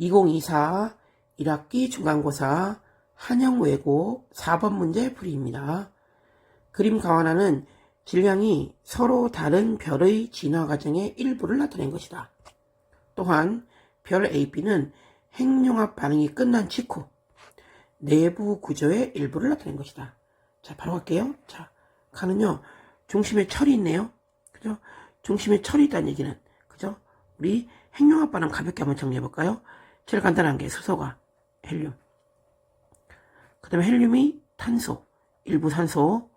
2024 1학기 중간고사 한영 외고 4번 문제 풀이입니다. 그림 가완화는 질량이 서로 다른 별의 진화 과정의 일부를 나타낸 것이다. 또한 별 AB는 핵융합 반응이 끝난 직후 내부 구조의 일부를 나타낸 것이다. 자, 바로 갈게요. 자, 가는요, 중심에 철이 있네요. 그죠? 중심에 철이 있다는 얘기는, 그죠? 우리 핵융합 반응 가볍게 한번 정리해 볼까요? 제일 간단한 게 수소가 헬륨. 그 다음에 헬륨이 탄소, 일부 산소,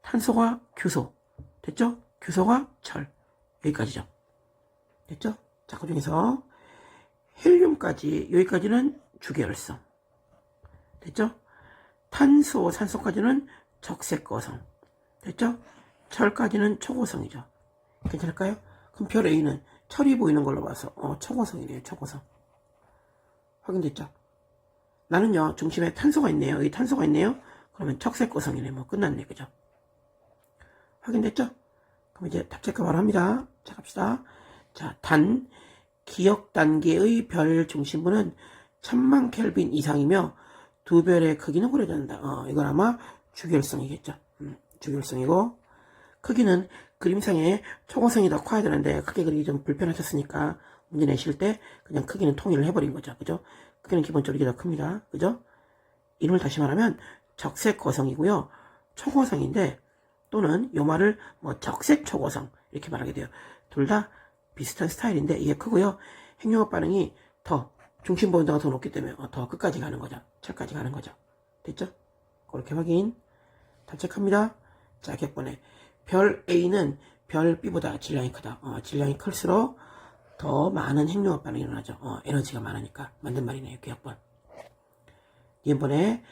탄소가 규소. 됐죠? 규소가 철. 여기까지죠. 됐죠? 자, 그 중에서 헬륨까지, 여기까지는 주계열성. 됐죠? 탄소, 산소까지는 적색거성. 됐죠? 철까지는 초고성이죠. 괜찮을까요? 그럼 별 A는 철이 보이는 걸로 봐서, 어, 초고성이네요, 초고성. 확인됐죠? 나는요, 중심에 탄소가 있네요. 여기 탄소가 있네요. 그러면 척색거성이네. 뭐 끝났네. 그죠? 확인됐죠? 그럼 이제 답체크 바로 합니다. 자, 갑시다. 자, 단, 기억 단계의 별 중심부는 천만 켈빈 이상이며 두 별의 크기는 고려된다. 어, 이건 아마 주결성이겠죠. 음, 주결성이고 크기는 그림상에 초고성이 더 커야 되는데 크게 그리기 좀 불편하셨으니까 문제 내실 때 그냥 크기는 통일을 해버린 거죠. 그죠? 크기는 기본적으로 이게 더 큽니다. 그죠? 이름을 다시 말하면 적색 거성이고요. 초고성인데 또는 요 말을 뭐 적색 초고성 이렇게 말하게 돼요. 둘 다 비슷한 스타일인데 이게 크고요. 핵융합 반응이 더 중심 본도가 더 높기 때문에 어, 더 끝까지 가는 거죠. 철까지 가는 거죠. 됐죠? 그렇게 확인. 단책합니다. 자, 객번에 별 A는 별 B보다 질량이 크다. 어, 질량이 클수록 더 많은 핵융합 반응이 일어나죠. 어, 에너지가 많으니까. 맞는 말이네요. 기억번. 이번에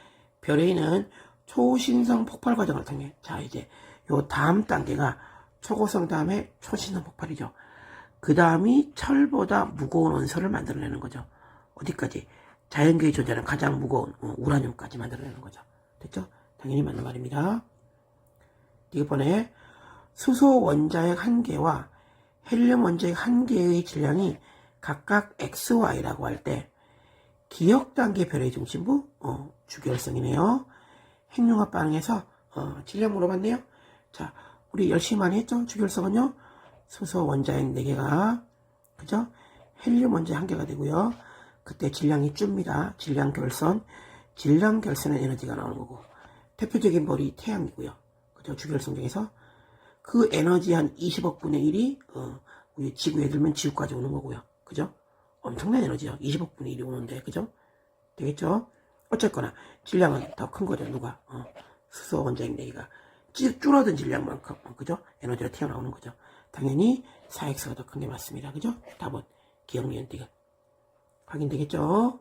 별 A는 초신성 폭발 과정을 통해 자 이제 요 다음 단계가 초고성 다음에 초신성 폭발이죠. 그 다음이 철보다 무거운 원소를 만들어내는 거죠. 어디까지? 자연계에 존재하는 가장 무거운 어, 우라늄까지 만들어내는 거죠. 됐죠? 당연히 맞는 말입니다. 이번에 수소 원자핵 한 개와 헬륨 원자핵 한 개의 질량이 각각 XY라고 할 때 기억 단계 별의 중심부 어, 주결성이네요. 핵융합 반응에서 어, 질량 물어봤네요. 자, 우리 열심히 많이 했죠? 주결성은요. 수소 원자핵 4개가 그죠? 헬륨 원자핵 1개가 되고요. 그때 질량이 줍니다. 질량 결선. 질량 결선은 에너지가 나오는 거고 대표적인 벌이 태양이고요. 그죠? 주결성 중에서 그 에너지 한 20억 분의 1이 어, 우리 지구에 들면 지구까지 오는 거고요. 그죠? 엄청난 에너지요. 20억 분의 1이 오는데 그죠? 되겠죠? 어쨌거나 질량은 더 큰 거죠. 누가? 어, 수소 원자핵 내기가 줄어든 질량만큼 어, 그죠? 에너지가 튀어나오는 거죠. 당연히 4x가 더 큰 게 맞습니다. 그죠? 답은 기억 니은 디귿 확인되겠죠?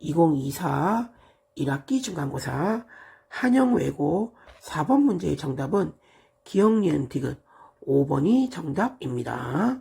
2024 1학기 중간고사 한영외고 4번 문제의 정답은 기억 니은 디귿 5번이 정답입니다.